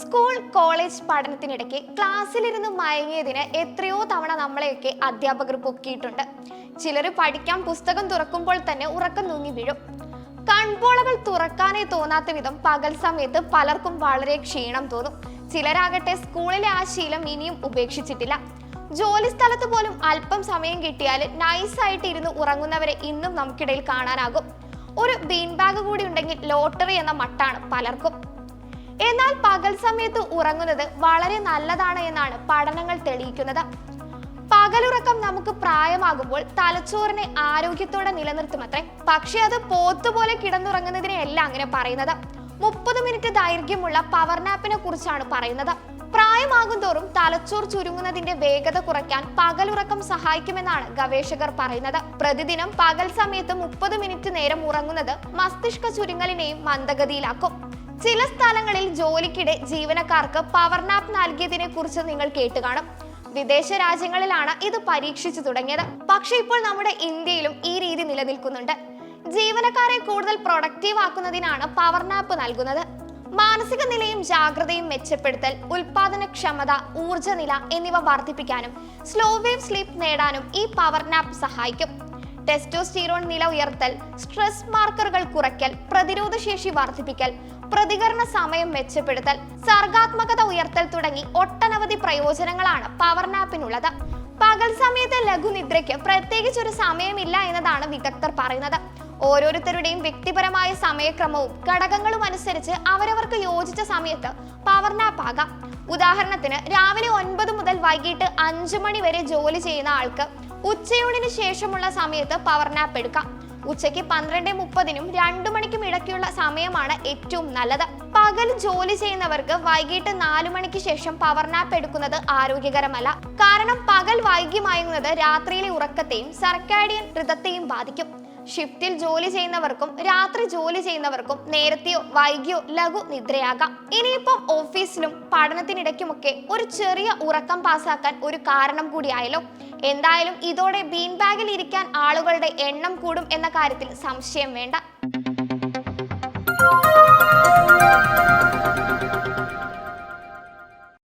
School college പഠനത്തിനിടയ്ക്ക് ക്ലാസ്സിലിരുന്ന് മയങ്ങിയതിന് എത്രയോ തവണ നമ്മളെയൊക്കെ അധ്യാപകർ പൊക്കിയിട്ടുണ്ട്. ചിലർ പഠിക്കാൻ പുസ്തകം തുറക്കുമ്പോൾ തന്നെ ഉറക്കം തൂങ്ങി വീഴും. കൺപോളകൾ തുറക്കാനേ തോന്നാത്ത വിധം പകൽ സമയത്ത് പലർക്കും വളരെ ക്ഷീണം തോന്നും. ചിലരാകട്ടെ സ്കൂളിലെ ആ ശീലം ഇനിയും ഉപേക്ഷിച്ചിട്ടില്ല. ജോലി സ്ഥലത്ത് പോലും അല്പം സമയം കിട്ടിയാൽ നൈസായിട്ട് ഇരുന്ന് ഉറങ്ങുന്നവരെ ഇന്നും നമുക്കിടയിൽ കാണാനാകും. ഒരു ബീൻ ബാഗ് കൂടി ഉണ്ടെങ്കിൽ ലോട്ടറി എന്ന മട്ടാണ് പലർക്കും. എന്നാൽ പകൽ സമയത്ത് ഉറങ്ങുന്നത് വളരെ നല്ലതാണ് എന്നാണ് പഠനങ്ങൾ തെളിയിക്കുന്നത്. പകലുറക്കം നമുക്ക് പ്രായമാകുമ്പോൾ തലച്ചോറിനെ ആരോഗ്യത്തോടെ നിലനിർത്തുമത്രേ. പക്ഷെ അത് പോത്തുപോലെ കിടന്നുറങ്ങുന്നതിനെയല്ല അങ്ങനെ പറയുന്നത്. മുപ്പത് മിനിറ്റ് ദൈർഘ്യമുള്ള പവർ നാപ്പിനെ കുറിച്ചാണ് പറയുന്നത്. പ്രായമാകും തോറും തലച്ചോർ ചുരുങ്ങുന്നതിന്റെ വേഗത കുറയ്ക്കാൻ പകലുറക്കം സഹായിക്കുമെന്നാണ് ഗവേഷകർ പറയുന്നത്. പ്രതിദിനം പകൽ സമയത്ത് മുപ്പത് മിനിറ്റ് നേരം ഉറങ്ങുന്നത് മസ്തിഷ്ക ചുരുങ്ങലിനെയും മന്ദഗതിയിലാക്കും. ചില സ്ഥലങ്ങളിൽ ജോലിക്കിടെ ജീവനക്കാർക്ക് പവർ നാപ്പ് നൽകിയതിനെ കുറിച്ച് നിങ്ങൾ കേട്ട് കാണും. വിദേശ രാജ്യങ്ങളിലാണ് ഇത് പരീക്ഷിച്ചു തുടങ്ങിയത്. പക്ഷെ ഇപ്പോൾ നമ്മുടെ ഇന്ത്യയിലും ഈ രീതി നിലനിൽക്കുന്നുണ്ട്. ജീവനക്കാരെ കൂടുതൽ പ്രൊഡക്റ്റീവ് ആക്കുന്നതിനാണ് പവർ നാപ്പ് നൽകുന്നത്. മാനസിക നിലയും ജാഗ്രതയും മെച്ചപ്പെടുത്തൽ ഉൽപാദനക്ഷമത ഊർജനില എന്നിവ വർദ്ധിപ്പിക്കാനും സ്ലോ വേവ് സ്ലീപ്പ് നേടാനും ഈ പവർ നാപ്പ് സഹായിക്കും. ടെസ്റ്റോസ്റ്റീറോൺ നില ഉയർത്തൽ സ്ട്രെസ് മാർക്കറുകൾ കുറയ്ക്കൽ പ്രതിരോധ ശേഷി വർദ്ധിപ്പിക്കൽ പ്രതികരണ സമയം മെച്ചപ്പെടുത്തൽ സർഗാത്മകത ഉയർത്തൽ തുടങ്ങി ഒട്ടനവധി പ്രയോജനങ്ങളാണ് പവർ നാപ്പിനുള്ളത് പകൽ സമയത്തെ ലഘുനിദ്രയ്ക്ക് പ്രത്യേകിച്ച് ഒരു സമയമില്ല എന്നതാണ് വിദഗ്ധർ പറയുന്നത്. ഓരോരുത്തരുടെയും വ്യക്തിപരമായ സമയക്രമവും ഘടകങ്ങളും അനുസരിച്ച് അവരവർക്ക് യോജിച്ച സമയത്ത് പവർ നാപ്പ് ആകാം. ഉദാഹരണത്തിന് രാവിലെ ഒൻപത് മുതൽ വൈകിട്ട് അഞ്ചു മണി വരെ ജോലി ചെയ്യുന്ന ആൾക്ക് ഉച്ചയൂണിന് ശേഷമുള്ള സമയത്ത് പവർ നാപ്പ് എടുക്കാം. ഉച്ചയ്ക്ക് പന്ത്രണ്ട് മുപ്പതിനും രണ്ടു മണിക്കും ഇടയ്ക്കുള്ള സമയമാണ് ഏറ്റവും നല്ലത്. പകൽ ജോലി ചെയ്യുന്നവർക്ക് വൈകിട്ട് നാലു മണിക്ക് ശേഷം പവർ നാപ്പ് എടുക്കുന്നത് ആരോഗ്യകരമല്ല. കാരണം പകൽ വൈകി മയങ്ങുന്നത് രാത്രിയിലെ ഉറക്കത്തെയും സർക്കാഡിയൻ ഋതത്തെയും ബാധിക്കും. ഷിഫ്റ്റിൽ ജോലി ചെയ്യുന്നവർക്കും രാത്രി ജോലി ചെയ്യുന്നവർക്കും നേരത്തെയോ വൈകിയോ ലഘു നിദ്രയാകാം. ഇനിയിപ്പം ഓഫീസിലും പഠനത്തിനിടയ്ക്കുമൊക്കെ ഒരു ചെറിയ ഉറക്കം പാസ്സാക്കാൻ ഒരു കാരണം കൂടിയായല്ലോ. എന്തായാലും ഇതോടെ ബീൻ ബാഗിൽ ഇരിക്കാൻ ആളുകളുടെ എണ്ണം കൂടും എന്ന കാര്യത്തിൽ സംശയം വേണ്ട.